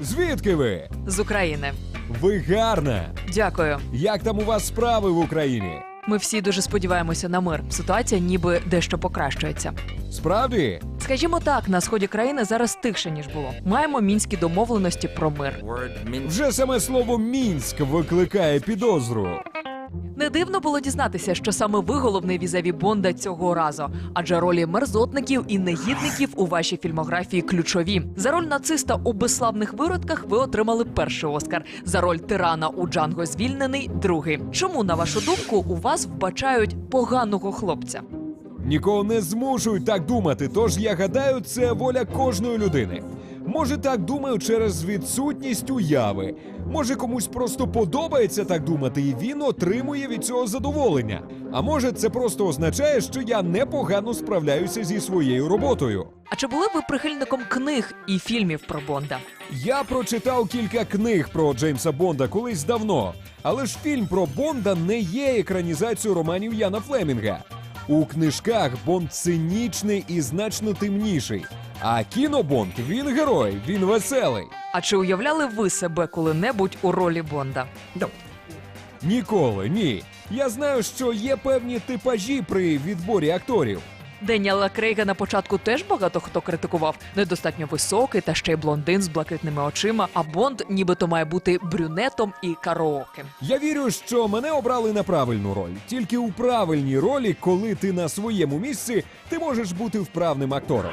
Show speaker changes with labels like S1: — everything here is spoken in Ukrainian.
S1: Звідки ви?
S2: З України.
S1: Ви гарна.
S2: Дякую.
S1: Як там у вас справи в Україні?
S2: Ми всі дуже сподіваємося на мир. Ситуація ніби дещо покращується.
S1: Справді?
S2: Скажімо так, на сході країни зараз тихше ніж було. Маємо мінські домовленості про мир.
S1: Вже саме слово Мінськ викликає підозру.
S2: Не дивно було дізнатися, що саме ви головний візаві Бонда цього разу, адже ролі мерзотників і негідників у вашій фільмографії ключові. За роль нациста у безславних виродках ви отримали перший Оскар. За роль тирана у Джанго звільнений другий. Чому, на вашу думку, у вас вбачають поганого хлопця?
S1: Нікого не змушують так думати, тож я гадаю, це воля кожної людини. Може, так думаю через відсутність уяви. Може, комусь просто подобається так думати, і він отримує від цього задоволення. А може, це просто означає, що я непогано справляюся зі своєю роботою.
S2: А чи були ви прихильником книг і фільмів про Бонда?
S1: Я прочитав кілька книг про Джеймса Бонда колись давно, але ж фільм про Бонда не є екранізацією романів Яна Флемінга. У книжках Бонд цинічний і значно темніший. А кінобонд він герой, він веселий.
S2: А чи уявляли ви себе коли-небудь у ролі Бонда?
S1: Ніколи ні. Я знаю, що є певні типажі при відборі акторів.
S2: Деніела Крейга на початку теж багато хто критикував. Недостатньо високий та ще й блондин з блакитними очима. А Бонд нібито має бути брюнетом і караоке.
S1: Я вірю, що мене обрали на правильну роль. Тільки у правильній ролі, коли ти на своєму місці, ти можеш бути вправним актором.